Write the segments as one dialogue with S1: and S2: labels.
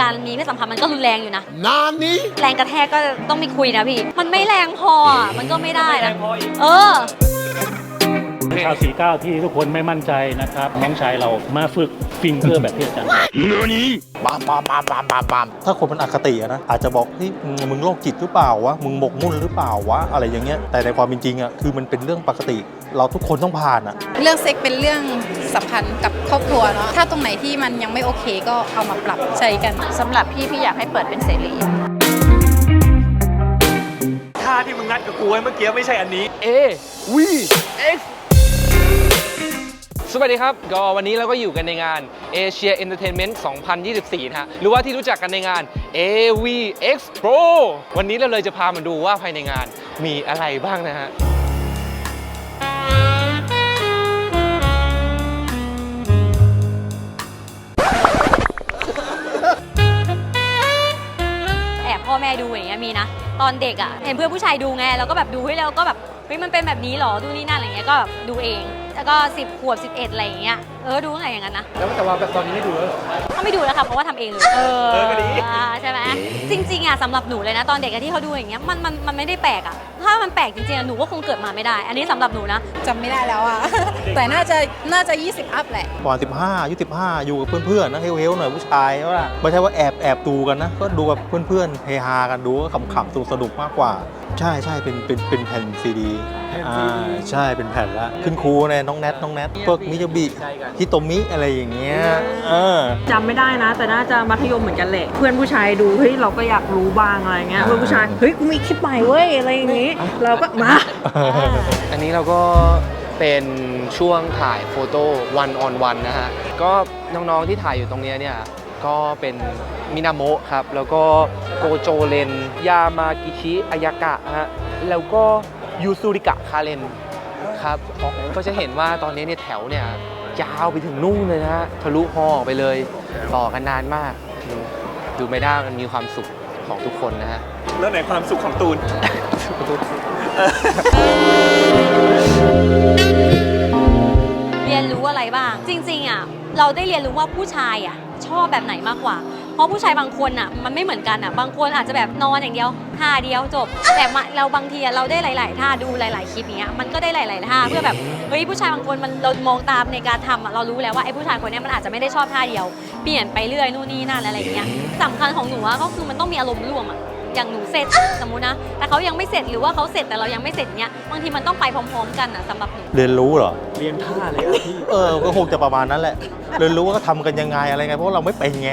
S1: การมีเพศสัมพันธ์มันก็รุนแรงอยู่นะ
S2: นานนี้
S1: แรงกระแทกก็ต้องมีคุยนะพี่ มันไม่แรงพออะมันก็ไม่ได้นะเออ
S3: ชาวสีเก้าที่ทุกคนไม่มั่นใจนะครับน้องชายเรามาฝึกฟิงเกอร์แบบที่อาจารย์
S2: บามบามบามบามบามบาม
S4: ถ้าคนมันอคติอะนะอาจจะบอกที่มึงโรคจิตหรือเปล่าวะมึงหมกมุ่นหรือเปล่าวะอะไรอย่างเงี้ยแต่ในความเป็นจริงอะคือมันเป็นเรื่องปกติ เราทุกคนต้องผ่านอะ
S5: เรื่องเซ็กเป็นเรื่องสัมพันธ์กับครอบครัวเนาะถ้าตรงไหนที่มันยังไม่โอเคก็เอามาปรับใช้กัน
S6: สำหรับพี่พี่อยากให้เปิดเป็นเสรี
S7: ท่าที่มึงนัดกับกูไว้เมื่อกี้ไม่ใช่อันนี้
S8: A V X สวัสดีครับ ก็วันนี้เราก็อยู่กันในงาน Asia Entertainment 2024 นะฮะ หรือว่าที่รู้จักกันในงาน AV Expo วันนี้เราเลยจะพามาดูว่าภายในงานมีอะไรบ้างนะฮะ
S1: แอบพ่อแม่ดูอย่างเงี้ยมีนะ ตอนเด็กอะ เห็นเพื่อนผู้ชายดูไงเราก็แบบดูให้เราก็แบบ เฮ้ยมันเป็นแบบนี้หรอ ดูนี่นั่นอะไรเงี้ย ก็แบบดูเอง แล้วก็ 10 ขวบ 11 อะไรอย่างเงี้ย เออดูตั้งแต่อย่างนั้นนะ
S8: แล้วแต่ว่าแบบตอนนี้ไม่ดูแล้ว
S1: ก็ไม่ดูแล้วค่ะเพราะว่าทำเองเลยเออ
S7: เออก็ดีา
S1: ใช่ไหมจริงๆอะสำหรับหนูเลยนะตอนเด็กอะที่เขาดูอย่างเงี้ยมันมันมันไม่ได้แปลกอะถ้ามันแปลกจริงๆอะหนูก็คงเกิดมาไม่ได้ อันนี้สำหรับหนูนะ
S5: จำไม่ได้แล้วอะแต่น่าจะน่าจะ 20 อัพแหละ
S4: ประมาณ15อายุ15 อยู่กับเพื่อนๆนะเฮลๆหน่อยผู้ชายว่าไม่ใช่ว่าแอบแอบดูกันนะ ก็ดูกับเพื่อนๆเฮฮากันดูก็ขำๆสนุกสนุกมากกว่า ใช่ใช่เป็นเป็นเป็นแผ่นซีดีอ่าใช่เป็นแผ่นละ ขึ้นครูเนี่ยน้องแนทน้องแนทพวกมิยาบิฮิโตมิอะไรอย่างเงี้ยเออ
S6: จำไม่ได้นะ แต่น่าจะมัธยมเหมือนกันแหละเพื่อนผู้ชายดูเฮ้ยเราก็อยากรู้บ้างอะไรเงี้ยเพื่อนผู้ชายเฮ้ยกูมีคลิปใหม่เว้ยอะไรอย่างงี้ เราก็มา
S8: อันนี้เราก็เป็นช่วงถ่ายโฟโต้ one on one นะฮะ ก็น้องๆที่ถ่ายอยู่ตรงเนี้ยเนี่ย ก็เป็นมินาโมะครับ แล้วก็โกโจเลนยามากิชิอายากะฮะ แล้วก็ยูซูริกะคาเรนครับ ก็จะเห็นว่าตอนนี้เนี่ยแถวเนี่ย ยาวไปถึงนู่นเลยนะฮะทะลุฮอออกไปเลย ต่อกันนานมาก ดูดูไม่ได้มันมีความสุขของทุกคนนะฮะ
S7: แล้วไหนความสุขของตูน
S1: เรียนรู้อะไรบ้าง จริงๆอะเราได้เรียนรู้ว่าผู้ชายอะชอบแบบไหนมากกว่า เพราะผู้ชายบางคนอะมันไม่เหมือนกันอะบางคนอาจจะแบบนอนอย่างเดียวท่าเดียวจบ แต่มาเราบางทีอะเราได้หลาย ๆ ท่าดูหลาย ๆ คลิปอย่างเงี้ยมันก็ได้หลาย ๆ ท่าเพื่อแบบเฮ้ยผู้ชายบางคนมันเรามองตามในการทำอะเรารู้แล้วว่าไอ้ผู้ชายคนเนี้ยมันอาจจะไม่ได้ชอบท่าเดียว เปลี่ยนไปเรื่อยนู่นนี่นั่นอะไรอย่างเงี้ยสำคัญของหนูอะก็คือมันต้องมีอารมณ์ร่วมอะอย่างหนูเสร็จสมมุตินะแต่เขายังไม่เสร็จหรือว่าเขาเสร็จแต่เรายังไม่เสร็จเนี้ยบางทีมันต้องไปพร้อม ๆ กันอะสำหรับหนู
S4: เรียนรู้เหรอ
S7: เรียนท่าเลยอะพี่
S4: เออ ก็คงจะประมาณนั้นแหละ เรียนรู้ว่าเขาทำกันยังไงอะไรไง เพราะว่าเราไม่เป็นไง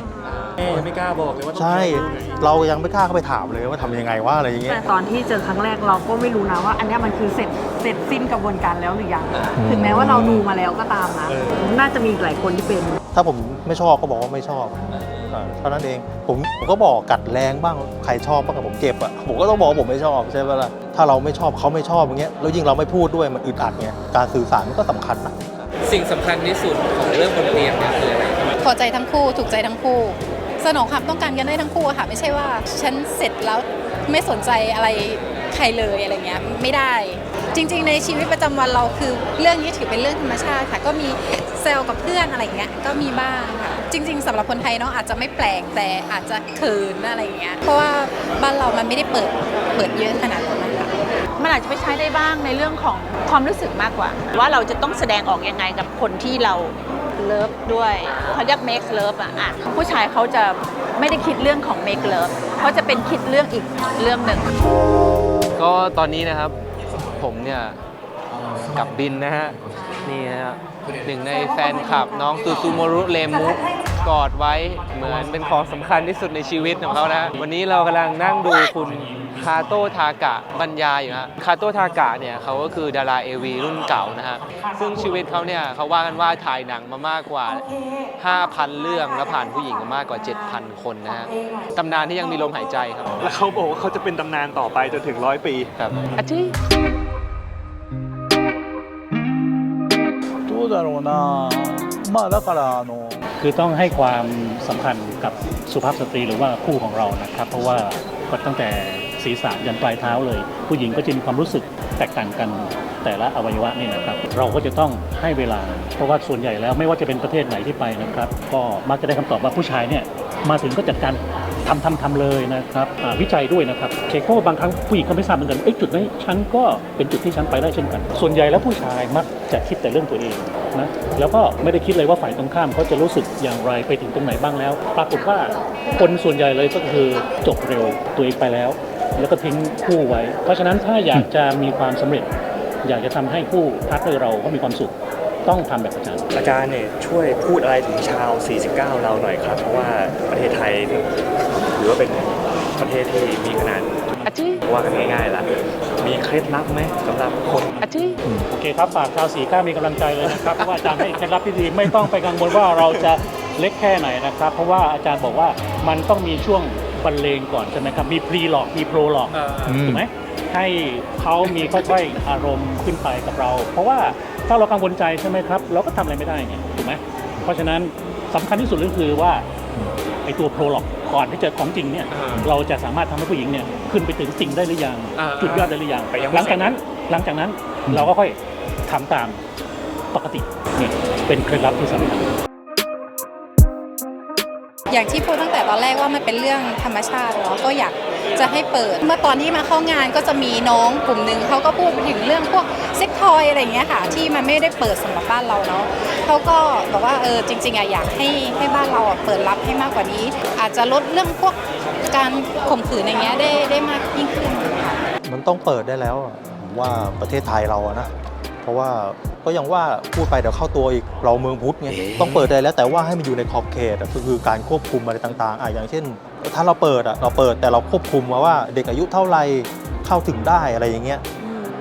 S7: ยังไม่กล้าบอกเลยว่าต้อง
S4: ใช่
S7: ทำยังไง
S4: เรายังไม่กล้าเข้าไปถามเลยว่าทำยังไงว่าอะไรอย่างเงี้
S6: แต่
S4: ย
S6: ตอนที่เจอครั้งแรกเราก็ไม่รู้นะว่า อันเนี้ยมันคือเสร็จเสร็จสิ้นกระบวนการแล้วหรือยังถึงแม้ว่าเราดูมาแล้วก็ตามนะ น่าจะมีอีกหลายคนที่เป็น
S4: ถ้าผมไม่ชอบก็บอกว่าไม่ชอบอ่าเท่านั้นเองผมผมก็บอกกัดแรงบ้างใครชอบบ้างกับผมเจ็บอะผมก็ต้องบอกว่าผมไม่ชอบใช่ไหมล่ะถ้าเราไม่ชอบเขาไม่ชอบอย่างเงี้ยแล้วยิ่งเราไม่พูดด้วยมันอึดอัดไงการสื่อสารมันก็สำคัญนะ
S8: สิ่งสำคัญที่สุดของเรื่องบนเตียงเนี่ยคืออะไร
S5: พอใจทั้งคู่ถูกใจทั้งคู่ สนองความต้องการกันได้ทั้งคู่อะค่ะ ไม่ใช่ว่าฉันเสร็จแล้วไม่สนใจอะไรใครเลยอะไรเงี้ยไม่ได้ จริง ๆ ในชีวิตประจำวันเราคือเรื่องนี้ถือเป็นเรื่องธรรมชาติค่ะ ก็มีเซลกับเพื่อนอะไรเงี้ยก็มีบ้างค่ะจริง ๆสำหรับคนไทยเนาะอาจจะไม่แปลกแต่อาจจะเขินอะไรเงี้ยเพราะว่าบ้านเรามันไม่ได้เปิดเปิดเยอะขนาดนั้นนะคะ
S6: มันอาจจะไปใช้ได้บ้างในเรื่องของความรู้สึกมากกว่า ว่าเราจะต้องแสดงออกยังไงกับคนที่เรา เลิฟด้วยเขาเรียก make love อะอะผู้ชายเขาจะไม่ได้คิดเรื่องของ make love เขาจะเป็นคิดเรื่องอีกเรื่องหนึ่ง
S8: ก็ตอนนี้นะครับผมเนี่ยกับบินนะฮะนี่นะฮะหนึ่งในแฟนคลับน้องซูซูโมรุเลมุ กอดไว้เหมือนเป็นของสำคัญที่สุดในชีวิตของเขานะ วันนี้เรากำลังนั่งดูคุณคาโตทากะบรรยายอยู่ฮะคาโตทากะเนี่ยเขาก็คือดาราเอวีรุ่นเก่านะฮะ ซึ่งชีวิตเขาเนี่ยเขาว่ากันว่าถ่ายหนังมามากกว่า 5,000 เรื่องและผ่านผู้หญิงมามากกว่า 7,000 คนนะฮะตำนานที่ยังมีลมหายใจครับ
S7: แล้วเขาบอกว่าเขาจะเป็นตำนานต่อไปจนถึงร้อยปี
S8: ครับอาทิ
S9: どうだろうなまあだからあの
S3: คือต้องให้ความสำคัญกับสุภาพสตรีหรือว่าคู่ของเรานะครับ เพราะว่าก็ตั้งแต่ศีรษะยันปลายเท้าเลย ผู้หญิงก็จะมีความรู้สึกแตกต่างกันแต่ละอวัยวะนี่นะครับ เราก็จะต้องให้เวลา เพราะว่าส่วนใหญ่แล้วไม่ว่าจะเป็นประเทศไหนที่ไปนะครับ ก็มักจะได้คำตอบว่าผู้ชายเนี่ยมาถึงก็จัดการ ทำทำทำเลยนะครับวิจัยด้วยนะครับเคเพราะว่าบางครั้งผู้หญิงก็ไม่ทราบเหมือนกันเอ้จุดนี้ฉันก็เป็นจุดที่ฉันไปได้เช่นกัน ส่วนใหญ่แล้วผู้ชายมักจะคิดแต่เรื่องตัวเองนะแล้วก็ไม่ได้คิดเลยว่าฝ่ายตรงข้ามเขาจะรู้สึกอย่างไรไปถึงตรงไหนบ้างแล้ว ปรากฏว่าคนส่วนใหญ่เลยก็คือจบเร็วตัวเองไปแล้ว แล้วก็ทิ้งคู่ไว้ เพราะฉะนั้นถ้าอยากจะมีความสำเร็จ อยากจะทำให้คู่พาร์ทเนอร์เราเขามีความสุขต้องทำแบบอาจารย์
S7: อาจารย์เนี่ยช่วยพูดอะไรถึงชาว 49 เราหน่อยครับ เพราะว่าประเทศไทย ว่าเป็นประเทศที่มีขนาดว่ากันง่ายๆละมีเคล็ดลับไหมสำหรับคน
S3: โอเคครับฝากชาวสีก้ามีกำลังใจเลยนะครับ เพราะว่าอาจารย์ให้เคล็ดลับที่ดีไม่ต้องไปกังวลว่าเราจะเล็กแค่ไหนนะครับ เพราะว่าอาจารย์บอกว่ามันต้องมีช่วงบรรเลงก่อนใช่ไหมครับ มีพรีหลอก มีโปรหลอกถูกไหมให้เขามีค่อยๆอารมณ์ขึ้นไปกับเรา เพราะว่าถ้าเรากังวลใจใช่ไหมครับ เราก็ทำอะไรไม่ได้ไงถูกไหมเพราะฉะนั้นสำคัญที่สุดก็คือว่าไอตัวโปรหลอก ก่อนที่จะของจริงเนี่ย
S7: อ่า
S3: เราจะสามารถทำให้ผู้หญิงเนี่ยขึ้นไปถึงสิ่งได้หรือยัง
S7: อ่า
S3: จุดยอดได้หรือยัง
S7: แต่ยังไม่
S3: หลังจากนั้นหลังจากนั้นเราก็ค่อยทำตามปกติเนี่ยเป็นเคล็ดลับที่สำคัญ
S5: อย่างที่พูดตั้งแต่ตอนแรกว่ามันเป็นเรื่องธรรมชาติเนาะก็อยาก จะให้เปิด เมื่อตอนที่มาเข้างานก็จะมีน้องกลุ่มหนึ่งเขาก็พูดถึงเรื่องพวกเซ็กทอยอะไรเงี้ยค่ะ ที่มันไม่ได้เปิดสำหรับบ้านเราเนาะเขาก็บอกว่าเออจริงๆอะอยากให้ให้บ้านเราอะเปิดรับให้มากกว่านี้ อาจจะลดเรื่องพวกการข่มขืนอย่างเงี้ยได้ได้มากยิ่งขึ้น
S4: มันต้องเปิดได้แล้วอะผมว่าประเทศไทยเราอะนะ ราะว่าก็ยังว่าพูดไปเดี๋ยวเข้าตัวอีกเราเมืองพุทธไงต้องเปิดได้แล้วแต่ว่าให้มันอยู่ในขอบเขตอะก็คือการควบคุมอะไรต่างๆอะอย่างเช่น ถ้าเราเปิดอะเราเปิดแต่เราควบคุมมาว่าเด็กอายุเท่าไหรเข้าถึงได้อะไรอย่างเงี้ย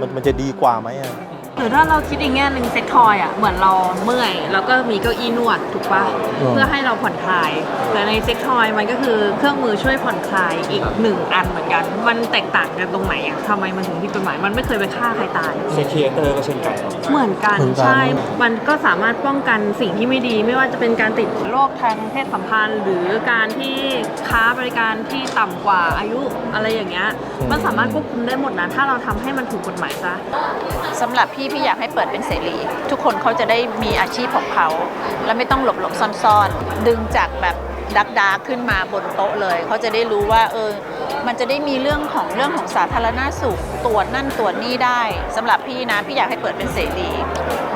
S4: มันมันจะดีกว่าไหมอะ
S10: หรือถ้าเราคิดอีกแง่หนึ่งเซ็กทอยอะเหมือนเราเมื่อย แล้วก็มีเก้าอี้นวดถูกปะ
S4: อืม
S10: เพื่อให้เราผ่อนคลายแต่ในเซ็กทอยมันก็คือเครื่องมือช่วยผ่อนคลายอีกหนึ่งอันเหมือนกัน มันแตกต่างกันตรงไหนอะทำไมมันถึงผิดกฎหมายมันไม่เคยไปฆ่าใครตาย
S7: เซคิเอเตอร์ก็เช่นกัน
S10: เหมือนกัน
S4: เหมือนกัน
S10: ใช่ มันก็สามารถป้องกันสิ่งที่ไม่ดี ไม่ว่าจะเป็นการติดโรคทางเพศสัมพันธ์ หรือการที่ค้าบริการที่ต่ำกว่าอายุอะไรอย่างเงี้ย มันสามารถควบคุมได้หมดนะ ถ้าเราทำให้มันถูกกฎหมายซะ
S6: สำหรับพี่พี่อยากให้เปิดเป็นเสรี ทุกคนเขาจะได้มีอาชีพของเขา แล้วไม่ต้องหลบหลบซ่อนซ่อนๆ ดึงจากแบบดักดาร์กขึ้นมาบนโต๊ะเลย เขาจะได้รู้ว่าเออมันจะได้มีเรื่องของเรื่องของสาธารณสุขตรวจนั่นตรวจนี่ได้สำหรับพี่นะ พี่อยากให้เปิดเป็นเสรี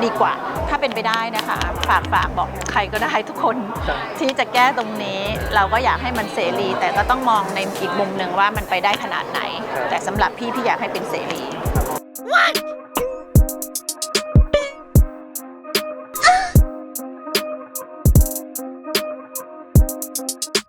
S6: ดีกว่า ถ้าเป็นไปได้นะคะ ฝากฝากบอกใครก็ได้ทุกคน ที่จะแก้ตรงนี้เราก็อยากให้มันเสรี แต่ก็ต้องมองในอีกมุมหนึ่งว่ามันไปได้ขนาดไหน แต่สำหรับพี่พี่อยากให้เป็นเสรี
S2: What?